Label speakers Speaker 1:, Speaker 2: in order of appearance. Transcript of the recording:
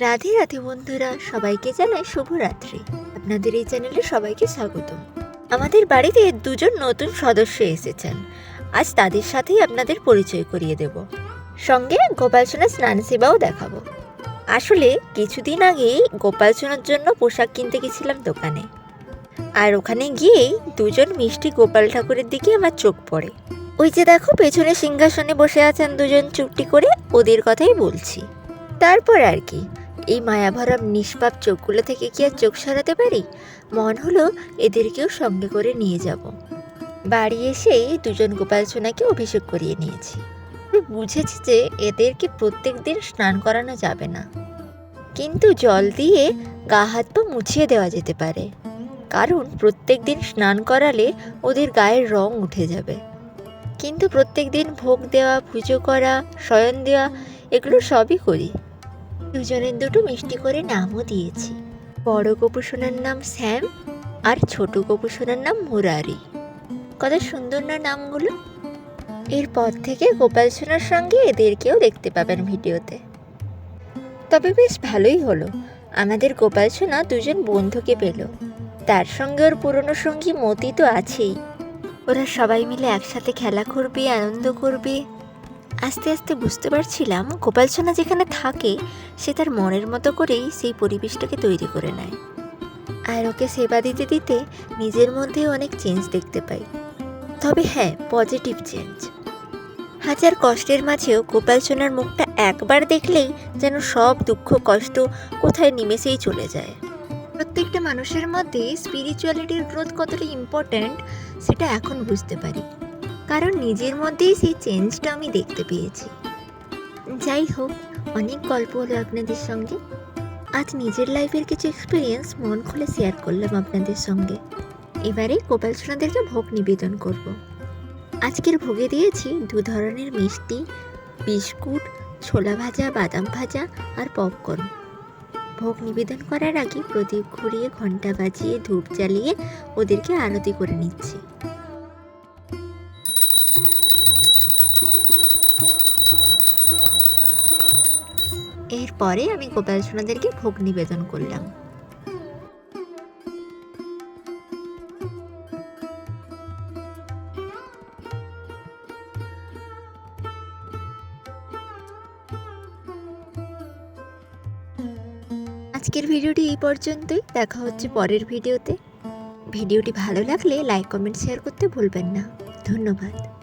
Speaker 1: রাধে রাধে বন্ধুরা, সবাইকে জানাই শুভরাত্রি। আপনাদের এই চ্যানেলে সবাইকে স্বাগতম আমাদের বাড়িতে দুজন নতুন সদস্য এসেছেন। আজ তাদের সাথেই আপনাদের পরিচয় করিয়ে দেব। সঙ্গে গোপাল সোনার স্নান সেবাও দেখাবো। আসলে কিছুদিন আগেই গোপাল সোনার জন্য পোশাক কিনতে গেছিলাম দোকানে। আর ওখানে গিয়েই দুজন মিষ্টি গোপাল ঠাকুরের দিকে আমার চোখ পড়ে। ওই যে দেখো, পেছনে সিংহাসনে বসে আছেন দুজন চুপটি করে, ওদের কথাই বলছি। তারপর আর কি এই মায়াভরা নিষ্পাপ চোখগুলো থেকে কি আর চোখ সরাতে পারি? মন হলো এদেরকেও সঙ্গে করে নিয়ে যাব। বাড়ি এসেই দুজন গোপাল সোনাকে অভিষেক করিয়ে নিয়েছি। আমি বুঝেছি যে এদেরকে প্রত্যেক দিন স্নান করানো যাবে না। কিন্তু জল দিয়ে গা হাত পা মুছিয়ে দেওয়া যেতে পারে। কারণ প্রত্যেক দিন স্নান করালে ওদের গায়ের রং উঠে যাবে। কিন্তু প্রত্যেক দিন ভোগ দেওয়া, পুজো করা, শয়ন দেওয়া, এগুলো সবই করি। দুজনের দুটো মিষ্টি করে নামও দিয়েছি। বড় গোপুসোনার নাম স্যাম আর ছোট গোপুসোনার নাম মুরারি। কত সুন্দর না নামগুলো। এরপর থেকে গোপাল সোনার সঙ্গে এদেরকেও দেখতে পাবেন ভিডিওতে। তবে বেশ ভালোই হলো। আমাদের গোপাল সোনা দুজন বন্ধুকে পেল। তার সঙ্গে ওর পুরনো সঙ্গী মতি তো আছেই। ওরা সবাই মিলে একসাথে খেলা করবে, আনন্দ করবে। আস্তে আস্তে বুঝতে পারছিলাম গোপাল সোনা যেখানে থাকে, সে তার মনের মতো করেই সেই পরিবেশটাকে তৈরি করে নেয়। আর ওকে সেবা দিতে দিতে নিজের মধ্যে অনেক চেঞ্জ দেখতে পাই। তবে হ্যাঁ পজিটিভ চেঞ্জ হাজার কষ্টের মাঝেও গোপাল সোনার মুখটা একবার দেখলেই যেন সব দুঃখ, কষ্ট কোথায় নিমেষেই চলে যায়। প্রত্যেকটা মানুষের মধ্যে স্পিরিচুয়ালিটির গ্রোথ কতটা ইম্পর্ট্যান্ট সেটা এখন বুঝতে পারি। কারণ নিজের মধ্যেই সেই চেঞ্জটা আমি দেখতে পেয়েছি। যাই হোক, অনেক গল্প হলো আপনাদের সঙ্গে। আজ নিজের লাইফের কিছু এক্সপিরিয়েন্স মন খুলে শেয়ার করলাম আপনাদের সঙ্গে। এবারে গোপাল সোনাদেরকে ভোগ নিবেদন করব। আজকের ভোগে দিয়েছি দু ধরনের মিষ্টি, বিস্কুট, ছোলা ভাজা, বাদাম ভাজা আর পপকর্ন ভোগ নিবেদন করার আগে প্রদীপ ঘুরিয়ে ঘণ্টা বাজিয়ে ধূপ জ্বালিয়ে ওদেরকে আরতি করে নিচ্ছি। এরপরে আমি গোপাল সোনাদেরকে ভোগ নিবেদন করলাম। আজকের ভিডিওটি এই পর্যন্তই। দেখা হচ্ছে পরের ভিডিওতে। ভিডিওটি ভালো লাগলে লাইক, কমেন্ট, শেয়ার করতে ভুলবেন না। ধন্যবাদ।